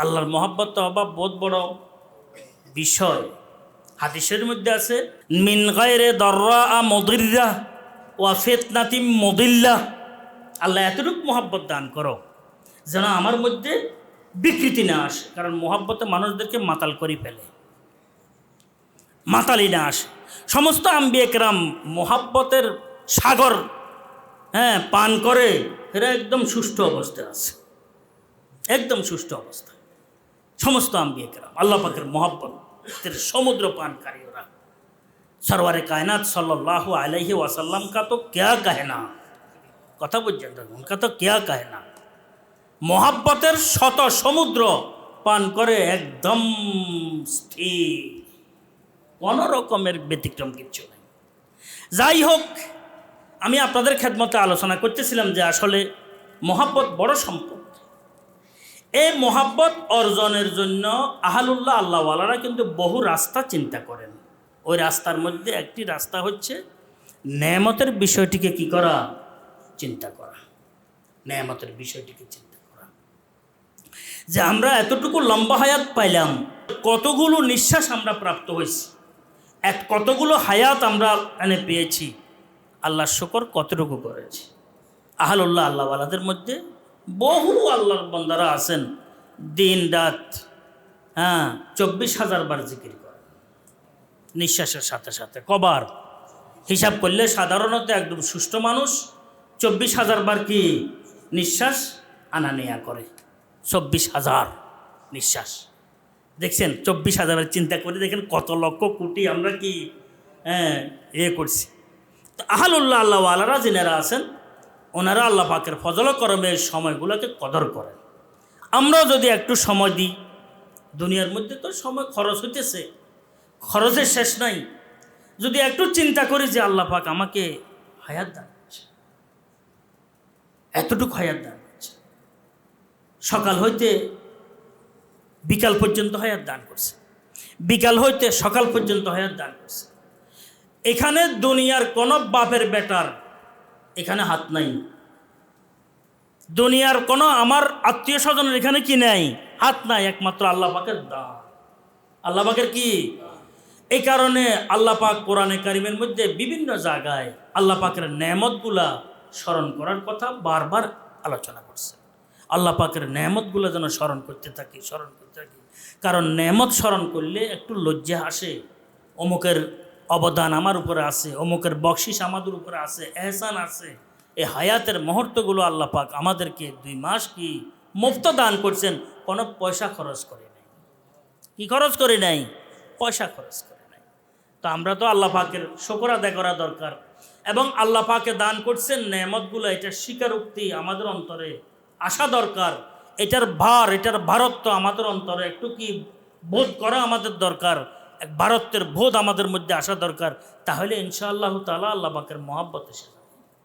আল্লাহর মহাব্বত অভাব, বহুত বড় বিষয়। হাদিসের মধ্যে আছে, মিন গায়রে দর্রা আ মদিল্লা ওয়া ফেতনাতিম মদিল্লা আল্লাহ এতটুকু মহাব্বত দান করো যেন আমার মধ্যে বিকৃতি না আসে, কারণ মহাব্বতে মানুষদেরকে মাতাল করে ফেলে। মাতালি না আসে। সমস্ত আম্বিয়েকরাম মোহাব্বতের সাগর হ্যাঁ পান করে, এরা একদম সুষ্ঠু অবস্থায় আছে। একদম সুষ্ঠু অবস্থায়। সমস্ত আম্বিয়া কেরাম আল্লাহ পাকের মহাব্বতের সমুদ্র পানকারী ওরা সরওয়ারে কায়নাত সাল্লাহ আলহি ওয়াসাল্লাম কা তো কেয়া কাহে না কথা বুঝছেন কা তো কেয়া কাহে না মহাব্বতের শত সমুদ্র পান করে একদম স্থির। কোনো রকমের ব্যতিক্রম কিচ্ছু নেই। যাই হোক, আমি আপনাদের খেদমতে আলোচনা করতেছিলাম যে আসলে মহাব্বত বড় সম্পদ। এই মহাব্বত অর্জনের জন্য আহালুল্লাহ আল্লাহওয়ালারা কিন্তু বহু রাস্তা চিন্তা করেন। ওই রাস্তার মধ্যে একটি রাস্তা হচ্ছে নেয়ামতের বিষয়টিকে কি করা? চিন্তা করা। নেয়ামতের বিষয়টিকে চিন্তা করা। যে আমরা এতটুকু লম্বা হায়াত পাইলাম, কতগুলো নিঃশ্বাস আমরা প্রাপ্ত হয়েছি, এক কতগুলো হায়াত আমরা এনে পেয়েছি আল্লাহর শকর কতটুকু করেছি। আহলুল্লাহ আল্লাহওয়ালাদের মধ্যে বহু আল্লাহর বন্দারা আছেন। দিন, রাত হ্যাঁ চব্বিশ হাজার বার জিকির করে নিঃশ্বাসের সাথে সাথে, কবার। হিসাব করলে সাধারণত একদম সুস্থ মানুষ চব্বিশ হাজার বার কি নিঃশ্বাস আনা নেয়া করে? চব্বিশ হাজার নিঃশ্বাস। দেখছেন, চব্বিশ হাজারের চিন্তা করে দেখেন কত লক্ষ কোটি আমরা কি হ্যাঁ ইয়ে করছি। তো আহালুল্লাহ আল্লাহ আলারা যিনারা আছেন ওনারা আল্লাহ পাকের ফজল করমের সময়গুলোকে কদর করেন। আমরাও যদি একটু সময় দিই, দুনিয়ার মধ্যে তো সময় খরচ হইতেছে, খরচের শেষ নাই। যদি একটু চিন্তা করি যে আল্লাহ পাক আমাকে হায়াত দান করছে, এতটুকু হায়াত দান করছে, সকাল হইতে বিকাল পর্যন্ত হায়াত দান করছে, বিকাল হইতে সকাল পর্যন্ত হায়াত দান করছে। এখানে দুনিয়ার কোন বাপের বেটার এখানে হাত নাই। দুনিয়ার কোন আমার আত্মীয় স্বজনের এখানে কি নাই? হাত নাই, একমাত্র আল্লাহ পাকের দান আল্লাহ পাকের কি? এই কারণে আল্লাহ পাক কোরআনে কারিমের মধ্যে বিভিন্ন জায়গায় আল্লাহ পাকের নেয়ামতগুলা স্মরণ করার কথা বারবার আলোচনা করছে। আল্লাহ পাকের নেয়ামতগুলো যেন স্মরণ করতে থাকি, স্মরণ করতে থাকি। কারণ নেয়ামত স্মরণ করলে একটু লজ্জা আসে, অমুকের অবদান আমার উপরে আছে, অমুকের বকশিস আমাদের উপরে আছে, এহসান আছে। এই হায়াতের মুহূর্তগুলো আল্লাহ পাক আমাদেরকে দুই মাস কি মুক্ত দান করছেন, কোনো পয়সা খরচ করে নাই। কি খরচ করে নাই? পয়সা খরচ করে নাই। তো আমরা তো আল্লাহ পাকের শকর আদায় করা দরকার এবং আল্লাহ পাকে দান করছেন, নেয়ামতগুলো এটার স্বীকারোক্তি আমাদের অন্তরে আসা দরকার। এটার ভার, এটার ভারত্ব আমাদের অন্তরে একটু কি বোধ করা আমাদের দরকার। এক ভারতের বোধ আমাদের মধ্যে আসা দরকার তাহলে ইনশাআল্লাহ তালা আল্লাহ পাকের মহাব্বত এসে